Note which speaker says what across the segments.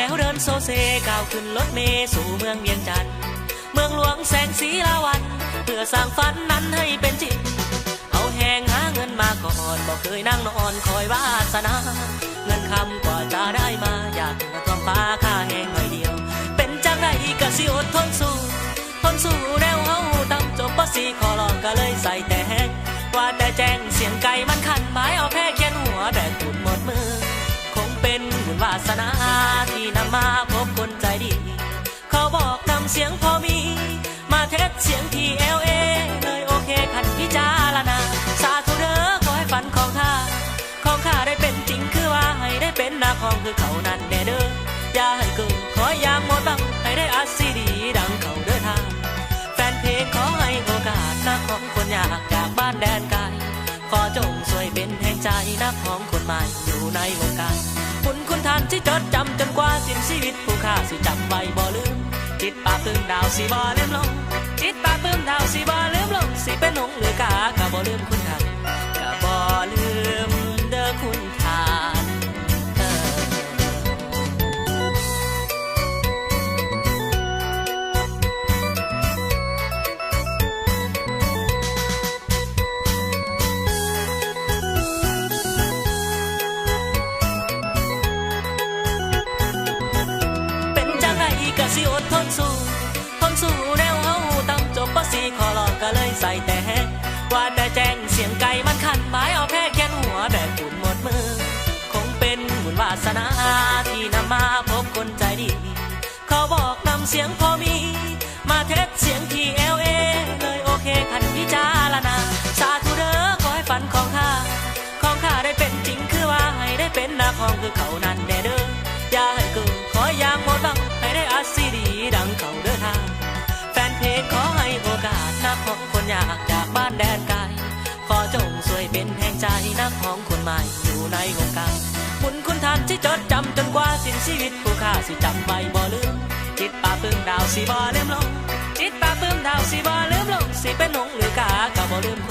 Speaker 1: แมวเดินโซเซก้าวขึ้นรถเมล์สู่เมืองเวียงจันทน์เมืองหลวงแสงสีละวัน เพื่อสร้างฝันนั้นให้เป็นจริง เอาแหงหาเงินมาก่อนบอกเคยนั่งนอนคอยวาสนา เงินคำกว่าจะได้มาอยากกระทอมฟ้าค่าแหงหน่อยเดียว เป็นจังไรก็สิอดทนสู้ทนสู้แนวเฮาตั้งจบปสีขอลองก็เลยใส่แต่แหงว่าแต่แจ้งเสียงไก่มันขันหมายเอาแพ้เขียนหัวแบกขุนหมดมือ คงเป็นบุญวาสนา เสียงพอมี มาเทสเสียงที่เอลเอเลยโอเคขันพิจารณา สาธุเด้อขอให้ฝันของข้า ของข้าได้เป็นจริงคือว่าให้ได้เป็นนาของคือเขานั้นแน่เด้อ อย่าให้เกินขออยางหมดบังให้ได้อาซีดีดังเขาเด้อทาง แฟนเพลงขอให้โอกาสนักของคนอยากจากบ้านแดนไกล ขอจงช่วยเป็นแห่งใจนักของคนใหม่อยู่ในวงการคุณคุณทานที่จดจำจนกว่าสิ้นชีวิตผู้ข้าสิจำไว้บ่ลืม จิตปาบปลื้มดาวสิบ่ลืมลงจิตปาบปลื้มดาวสิบ่ลืมลงสิเป็นหงหรือกากะบ่ลืมคุณ สนาที่นำมาพบคนใจดี เขาบอกนำเสียงพอมี มาเทสเสียงที่เอลเอเลยโอเคขันพิจารณา สาธุเด้อขอให้ฝันของข้า ของข้าได้เป็นจริงคือว่าให้ได้เป็นนาของคือเขานั้นแน่เด้อ อย่าให้เกินขออย่างหมดบังให้ได้อาซีดีดังเขาเด้อทาง แฟนเพลงขอให้โอกาสนักของคนอยากจากบ้านแดนไกล ขอจงช่วยเป็นแห่งใจนักของคนใหม่อยู่ในวงการ บุญคุณทานที่จดจำจนกว่าสิ้นชีวิตผู้ข้าสิจำไว้บ่ลืมจิตป่าปึ้งดาวสิบ่ลืมลงจิตป่าปึ้งดาวสิบ่ลืมลงสิเป็นหงหรือกากะบ่ลืม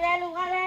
Speaker 2: 哎，我嘞。